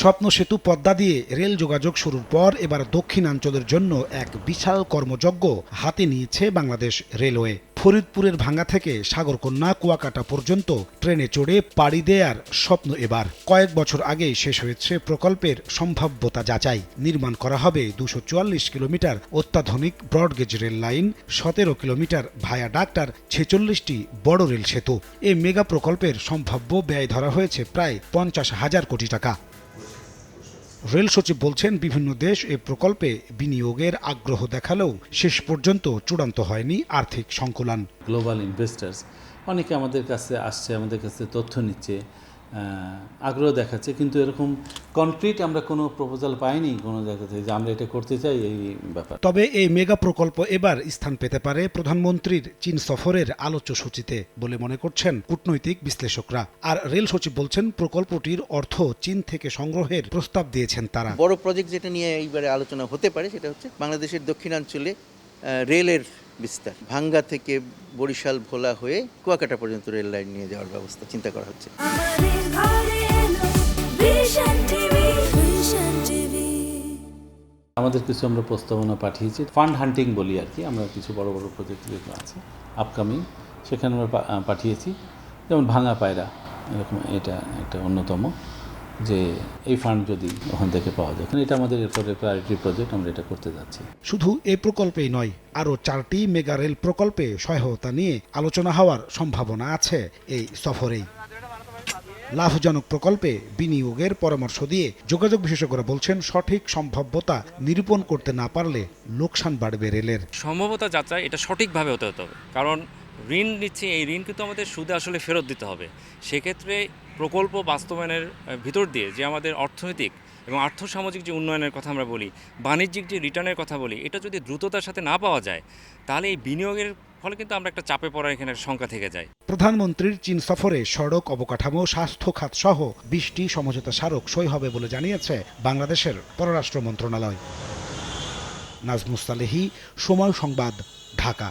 স্বপ্ন সেতু পদ্মা দিয়ে রেল যোগাযোগ শুরুর পর এবার দক্ষিণাঞ্চলের জন্য এক বিশাল কর্মযজ্ঞ হাতে নিয়েছে বাংলাদেশ রেলওয়ে। ফরিদপুরের ভাঙ্গা থেকে সাগরকন্যা কুয়াকাটা পর্যন্ত ট্রেনে চড়ে পাড়ি দেয়ার স্বপ্ন এবার। কয়েক বছর আগেই শেষ হয়েছে প্রকল্পের সম্ভাব্যতা যাচাই। নির্মাণ করা হবে দুশো কিলোমিটার অত্যাধুনিক ব্রডগেজ রেল লাইন, সতেরো কিলোমিটার ভায়া ডাক্তার, ছেচল্লিশটি বড় রেল সেতু। এই মেগা প্রকল্পের সম্ভাব্য ব্যয় ধরা হয়েছে প্রায় পঞ্চাশ হাজার কোটি টাকা। রেল সচিব বলছেন, বিভিন্ন দেশ এ প্রকল্পে বিনিয়োগের আগ্রহ দেখালেও শেষ পর্যন্ত চূড়ান্ত হয়নি আর্থিক সংকুলান। গ্লোবাল ইনভেস্টার্স অনেকে আমাদের কাছে আসছে, আমাদের কাছে তথ্য নিচ্ছে। আগ্রহ দেখাচ্ছে কিন্তু এরকম কনক্রিট আমরা কোনো প্রপোজাল পাইনি কোনো জায়গা থেকে যে আমরা এটা করতে চাই এই ব্যাপার। তবে এই মেগা প্রকল্প এবার স্থান পেতে পারে প্রধানমন্ত্রীর চীন সফরের আলোচ্য সূচিতে বলে মনে করছেন কূটনৈতিক বিশ্লেষকরা। আর রেল সচিব বলছেন প্রকল্পটির অর্থ চীন থেকে সংগ্রহের প্রস্তাব দিয়েছেন তারা। বড় প্রজেক্ট যেটা নিয়ে এইবারে আলোচনা হতে পারে সেটা হচ্ছে বাংলাদেশের দক্ষিণাঞ্চলে রেলের বিস্তার। ভাঙ্গা থেকে বরিশাল ভোলা হয়ে কুয়াকাটা পর্যন্ত রেল লাইন নিয়ে যাওয়ার ব্যবস্থা চিন্তা করা হচ্ছে। আমাদের কিছু আমরা প্রস্তাবনা পাঠিয়েছি। ফান্ড হান্টিং বলি আর কি আমরা কিছু বড় বড় প্রজেক্ট যেগুলো আছে আপকামিং সেখানে আমরা পাঠিয়েছি। যেমন ভাঙা পায়রা এরকম এটা একটা অন্যতম। যে এই ফান্ড যদি ওখান থেকে পাওয়া যায়। কারণ এটা আমাদের এরপরে প্রায়োরিটি প্রজেক্ট আমরা এটা করতে যাচ্ছি। শুধু এই প্রকল্পেই নয় আরও চারটি মেগা রেল প্রকল্পে সহায়তা নিয়ে আলোচনা হওয়ার সম্ভাবনা আছে এই সফরেই। লাভজনক প্রকল্পে বিনিয়োগের পরামর্শ দিয়ে যোগাযোগ বিশেষজ্ঞরা বলছেন সঠিক সম্ভাব্যতা নিরূপণ করতে না পারলে লোকসান বাড়বে রেলের। সম্ভবতা যাত্রা এটা সঠিকভাবে হতে হতে হবে। কারণ ঋণ নিচ্ছি, এই ঋণ কিন্তু আমাদের সুদে আসলে ফেরত দিতে হবে। সেক্ষেত্রে প্রকল্প বাস্তবায়নের ভিতর দিয়ে যে আমাদের অর্থনৈতিক এবং আর্থসামাজিক যে উন্নয়নের কথা আমরা বলি, বাণিজ্যিক যে রিটার্নের কথা বলি, এটা যদি দ্রুততার সাথে না পাওয়া যায়, তাহলে এই বিনিয়োগের ফলে কিন্তু আমরা একটা চাপে পড়ার এখানে শঙ্কা থেকে যায়। প্রধানমন্ত্রীর চীন সফরে সড়ক অবকাঠামো, স্বাস্থ্য খাত সহ বিশটি সমঝোতা স্মারক সই হবে বলে জানিয়েছে বাংলাদেশের পররাষ্ট্র মন্ত্রণালয়। নাজমুস্তালেহি সময় সংবাদ, ঢাকা।